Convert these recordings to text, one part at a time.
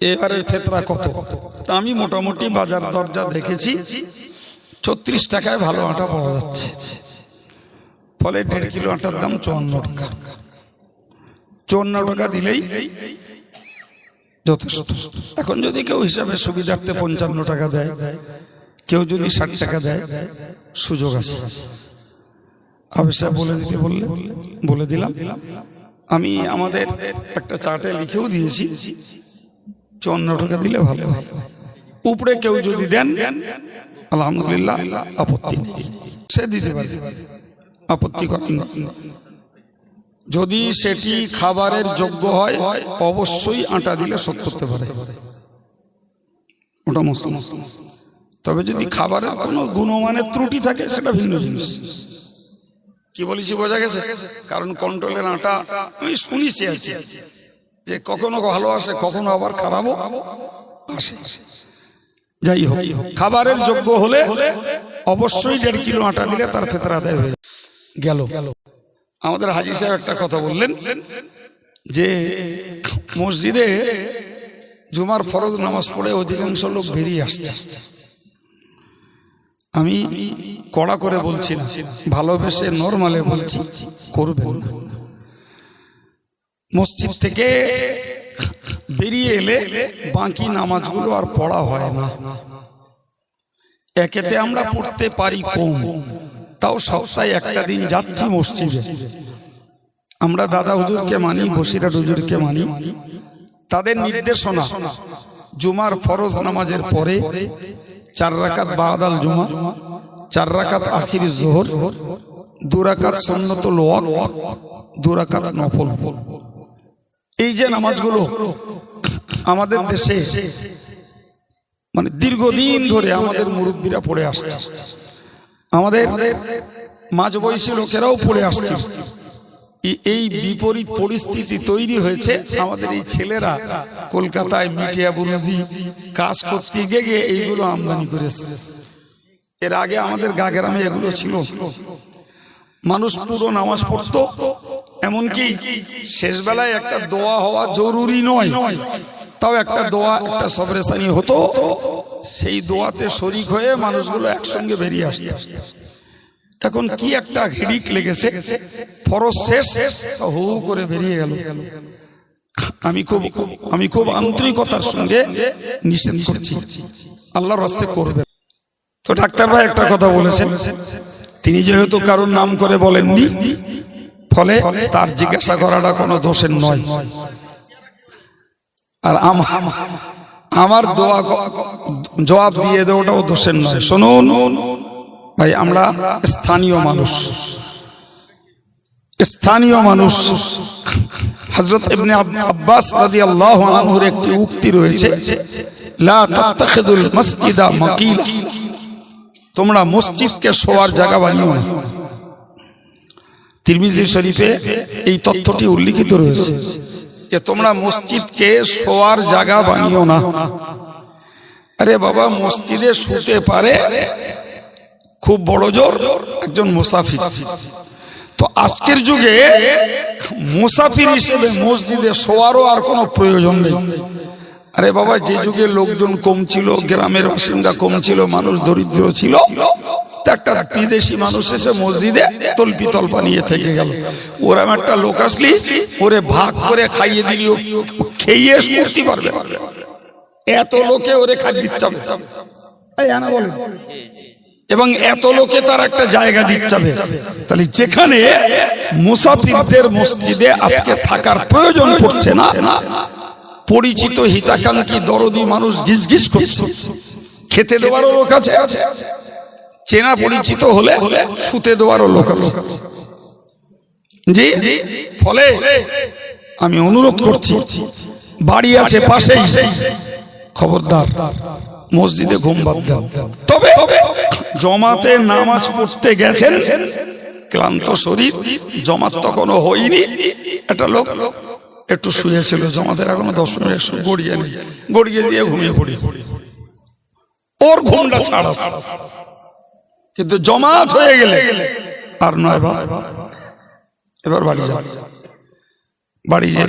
এবারের ফেতরা কত? আমি মোটামুটি বাজার দরজা দেখেছি। ছত্রিশ টাকায় ভালো আটা পাওয়া যাচ্ছে। ফলে দেড় কিলো আটার দাম চুয়ান্ন টাকা। চুয়ান্ন টাকা দিলেই যথেষ্ট। এখন যদি কেউ হিসাবে সুবিধার্থে পঞ্চান্ন টাকা দেয়, কেউ যদি ষাট টাকা দেয়, সুযোগ আছে। অবশ্যই বলে দিতে বললে, বলে দিলাম। আমি আমাদের একটা চার্টে লিখেও দিয়েছি। চুয়ান্ন টাকা দিলে ভালো হয়। উপরে কেউ যদি দেন, আলহামদুলিল্লাহ, আপত্তি নেই। সে দিতে পারে। আপত্তি করেন যদি সেটি খাবারের যোগ্য হয়, অবশ্যই আটা দিলে শোধ করতে পারে। ওটা মুসলিম। তবে যদি খাবারের কোনো গুণমানের ত্রুটি থাকে, সেটা ভিন্ন জিনিস। কি বলেছি, বোঝা গেছে? কারণ কন্ট্রোলের আটা, আমি শুনেছি আছি যে কখনো ভালো আসে, কখনো আবার খারাপও আসে। যাই হোক, খাবারের যোগ্য হলে অবশ্যই দেড় কিলো আটা দিলে তার ফেতরা আদায় হয়ে গেল। আমাদের হাজি সাহেব একটা কথা বললেন যে, মসজিদে জুমার ফরজ নামাজ পড়ে অধিকাংশ লোক বেরিয়ে আসছে। আমি কড়া করে বলছি না, ভালোবেসে নর্মালে বলছি, করবেন না। মসজিদ থেকে বেরিয়ে এলে বাকি নামাজগুলো আর পড়া হয় না। একেতে আমরা পড়তে পারি কম। তাও সপ্তাহে একটা দিন যাচ্ছি মসজিদে। আমরা দাদা হুজুরকে মানি, বসিরাট হুজুরকে মানি। তাদের নির্দেশনা, জুমার ফরজ নামাজের পরে চার রাকাত বাদাল জুমা, চার রাকাত আখির জোহর, দু রাকাত সন্ন্যতুল ওয়াক দু রাকাত নফল। এই যে নামাজগুলো আমাদের দেশে মানে দীর্ঘদিন ধরে আমাদের মুরব্বীরা পড়ে আসছে। আমাদের মাঝবয়সী লোকেরাও পড়ে আসছে। এই- এই বিপরীত পরিস্থিতি তৈরি হয়েছে আমাদের এই ছেলেরা কলকাতায় মিটিয়া বুরুজি কাজ করতে গিয়ে গিয়ে এইগুলো আমদানি করেছে। এর আগে আমাদের গাগেরামে এগুলো ছিল। মানুষ পুরো নামাজ পড়তো। এমনকি শেষ বেলায় একটা দোয়া হওয়া জরুরি নয়। তাও একটা দোয়া একটা সবরেসানি হতো। সেই দোয়াতে শরিক হয়ে মানুষগুলো একসঙ্গে বেরিয়ে আসতো। এখন কি একটা হেডিক লেগেছে? ফরজ শেষ হু হু করে বেরিয়ে গেল। আমি খুব আমি খুব আন্তরিকতার সঙ্গে নিষেধ করছি। আল্লাহর রাস্তে করবে। তো ডাক্তার ভাই একটা কথা বলেছেন। তিনি যেহেতু কারোর নাম করে বলেননি ফলে তার জিজ্ঞাসা করাটা কোনো দোষের নয়। আর আমার দোয়া জবাব দিয়ে দেওয়াটাও দোষের নয়। শুনুন, ভাই, আমরা স্থানীয় মানুষ। স্থানীয় মানুষ। আব- আব্বাস একটি উক্তি রয়েছে মসজিদা মাকিলা। তোমরা মসজিদকে শোয়ার জায়গা বানিও না। তিরমিজি শরীফে এই তথ্যটি উল্লিখিত রয়েছে যে তোমরা মসজিদকে শোয়ার জায়গা বানিও না। আরে বাবা, মসজিদে শুতে পারে খুব বড় জোর একজন মুসাফির। তো আজকের যুগে মুসাফির হিসেবে মসজিদে শোয়ারও আর কোনো প্রয়োজন নেই। আরে বাবা, যে যুগে লোকজন কম ছিল, গ্রামের বাসিন্দা কম ছিল, মানুষ দরিদ্র ছিল একটা বিদেশি মানুষ এসে মসজিদে তল্পি তল্পা নিয়ে থেকে গেল। ওরম একটা লোক আসলি, ওরে ভাগ করে খাইয়ে দিলি খেয়ে করতে পারবে। এত লোকে ওরে খাদ্য দিচ্ছে। এই আনা বলেন এবং এত লোকে তার একটা জায়গা দিচ্ছে। তাহলে যেখানে মুসাফিরদের মসজিদে আজকে থাকার প্রয়োজন পড়ছে না, পরিচিত হিতাকাঙ্ক্ষী দরদি মানুষ গিজ গিজ করছে। খেতে দেওয়ারও লোক আছে। চেনা পরিচিত হলে শুতে দেওয়ারও লোক আছে। জি ফলে আমি অনুরোধ করছি বাড়ি আছে পাশেই খবরদার মসজিদে ঘুম বাদ দেন। তবে জমাতে নামাজ পড়তে গেছেন ক্লান্ত শরীর জমাত তখনও হয়নি। একটা লোক একটু শুয়েছিল জমাতের এখনও দশ মিনিট গড়িয়ে নেই। গড়িয়ে দিয়ে ঘুমিয়ে পড়ি ওর ঘুমটা ছাড়া কিন্তু জমাত হয়ে গেলে আর নয় বা এবার বাড়ি যা বাড়ি যে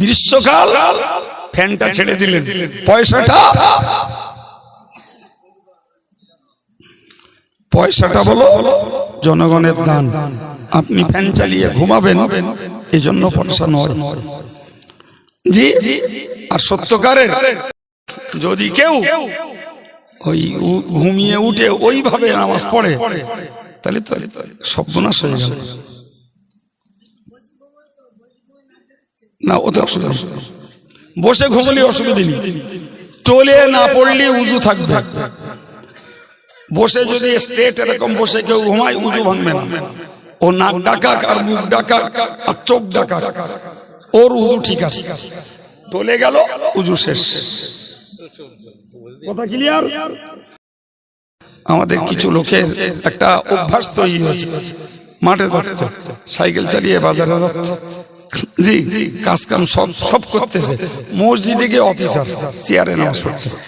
গ্রীষ্মকাল, ফ্যানটা ছেড়ে দিলেন। পয়সাটা? পয়সাটা বলো, জনগণের দান। আপনি ফ্যান চালিয়ে ঘুমাবেন এই জন্য পয়সা নয়। জি, আর সত্যকারের যদি কেউ ওই ঘুমিয়ে উঠে ওইভাবে নামাজ পড়ে। তাহলে তো সর্বনাশ হয়ে গেল। না ওতে অসুবিধা বসে ঘুমলে অসুবিধা নেই। না পড়লে উজু থাকবে। বসে যদি স্ট্রেট এরকম বসে কেউ ঘুমায়, উজু ভাঙবে না। ও নাক ডাকা আর মুখ ডাকা আর চোখ ডাকা ওর উজু ঠিক আছে। টলে গেল, উজু শেষ। কথা ক্লিয়ার আমাদের কিছু লোকের একটা অভ্যাস তৈরি হয়েছে মাঠে যাচ্ছে। সাইকেল চালিয়ে বাজারে যাচ্ছে। জি কাজ কাম সব সব করতেছে। মসজিদে গিয়ে অফিসার চেয়ারে নামাজ পড়তেছে।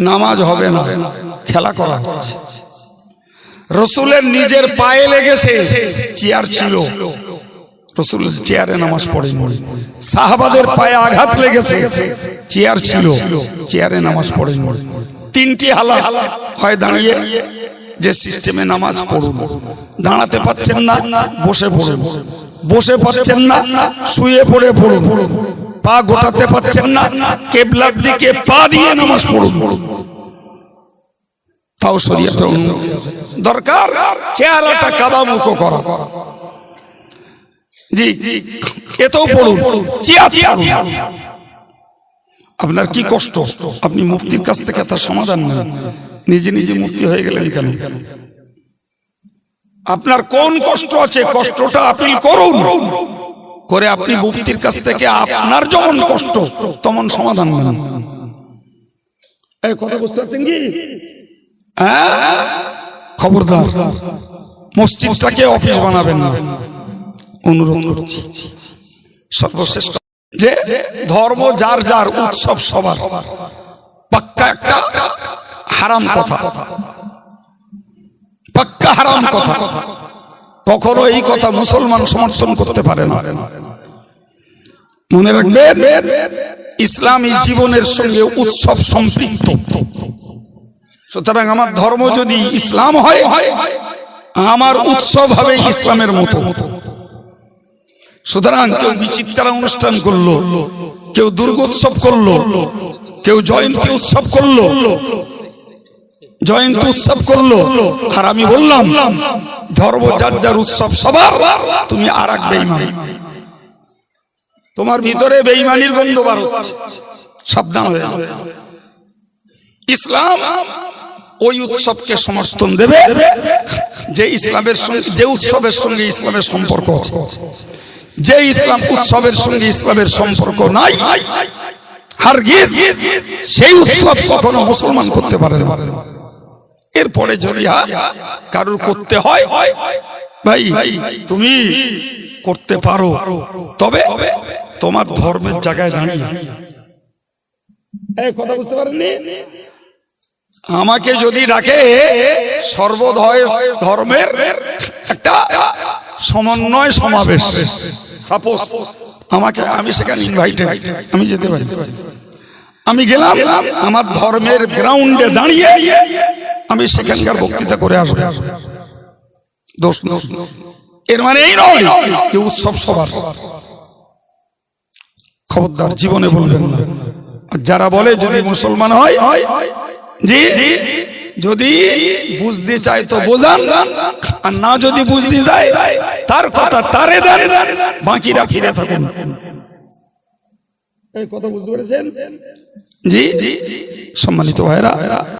নামাজ হবে না। খেলা করা হচ্ছে। রসুলের নিজের পায়ে লেগেছে। চেয়ার ছিল। রসুল চেয়ারে নামাজ পড়ে সাহাবাদের পায়ে আঘাত লেগেছে। চেয়ার ছিল। চেয়ারে নামাজ পড়ে তিনটি হালা হয় দাঁড়িয়ে যে সিস্টেমে নামাজ পড়ুন। দাঁড়াতে পাচ্ছেন না বসে পড়ুন। বসে পাচ্ছেন না শুয়ে পড়ে পড়ুন। পা গোটাতে পাচ্ছেন না কেবলার দিকে পা দিয়ে নামাজ পড়ুন। তাও শরীয়তে আছে। দরকার চেহারাটা কাবামুখো করা। জি এতেও পড়ুন। আপনার কি কষ্ট? আপনি মুক্তির কাছ থেকে তার সমাধান নেন। নিজে নিজে মুক্তি হয়ে গেলেন কেন? আপনার কোন কষ্ট আছে? কষ্টটা আপিল করুন। করে আপনি মুক্তির কাছ থেকে আপনার যেমন কষ্ট তেমন সমাধান নেন। কথা বুঝতে পারছেন কি? হ্যাঁ? খবরদার। মসজিদটাকে অফিস বানাবেন না। অনুরোধ করছি। সর্বশ্রেষ্ঠ যে ধর্ম যার যার উৎসব সবার, পাক্কা একটা হারাম কথা। পাক্কা হারাম কথা। কখনো এই কথা মুসলমান সমর্থন করতে পারে না। মনে রাখবেন, ইসলামী জীবনের সঙ্গে উৎসব সম্পৃক্ত। সুতরাং আমার ধর্ম যদি ইসলাম হয়, আমার উৎসব হবে ইসলামের মতো। মতো সুতরাং কেউ বিচিত্রা অনুষ্ঠান করল, কেউ দুর্গোৎসব করল, কেউ জয়ন্তী উৎসব করল, জয়ন্তী উৎসব করল। আর আমি বললাম, ধর্ম যার যার উৎসব সবার, তুমি আর এক বেইমান তোমার ভিতরে বেইমানির গন্ধ বার হচ্ছে। সাবধান হয়ে। ইসলাম ওই উৎসবকে সমর্থন দেবে, যে ইসলামের সঙ্গে যে উৎসবের সঙ্গে ইসলামের সম্পর্ক যে ইসলাম উৎসবের সঙ্গে ইসলামের সম্পর্ক নাই সেই উৎসব কখনো মুসলমান করতে পারে এরপরে যদি কারুর করতে হয়? ভাই, তুমি করতে পারো, তবে তোমার ধর্মের জায়গায় দাঁড়িয়ে। কথা বুঝতে পারেননি? আমাকে যদি ডাকে সর্বধয় ধর্মের একটা সমন্বয় সমাবেশ। সাপোজ আমাকে আমি সেখানে ইনভাইটেড আমি যেতে পারি। আমি গেলাম আমার ধর্মের গ্রাউন্ডে দাঁড়িয়ে আমি সেখানকার বক্তৃতা করে আসব। দোষ দোষ এর মানে এই নয় যে উৎসব সবার। খবরদার জীবনে বলবেন না। যারা বলে যদি মুসলমান হয় জি যদি বুঝতে চাই তো বোঝান। আর না যদি বুঝতে যায় তার কথা তারে দেন বাকিরা ফিরে থাকুন। এই কথা বুঝতে পেরেছেন? জি সম্মানিত ভাইরা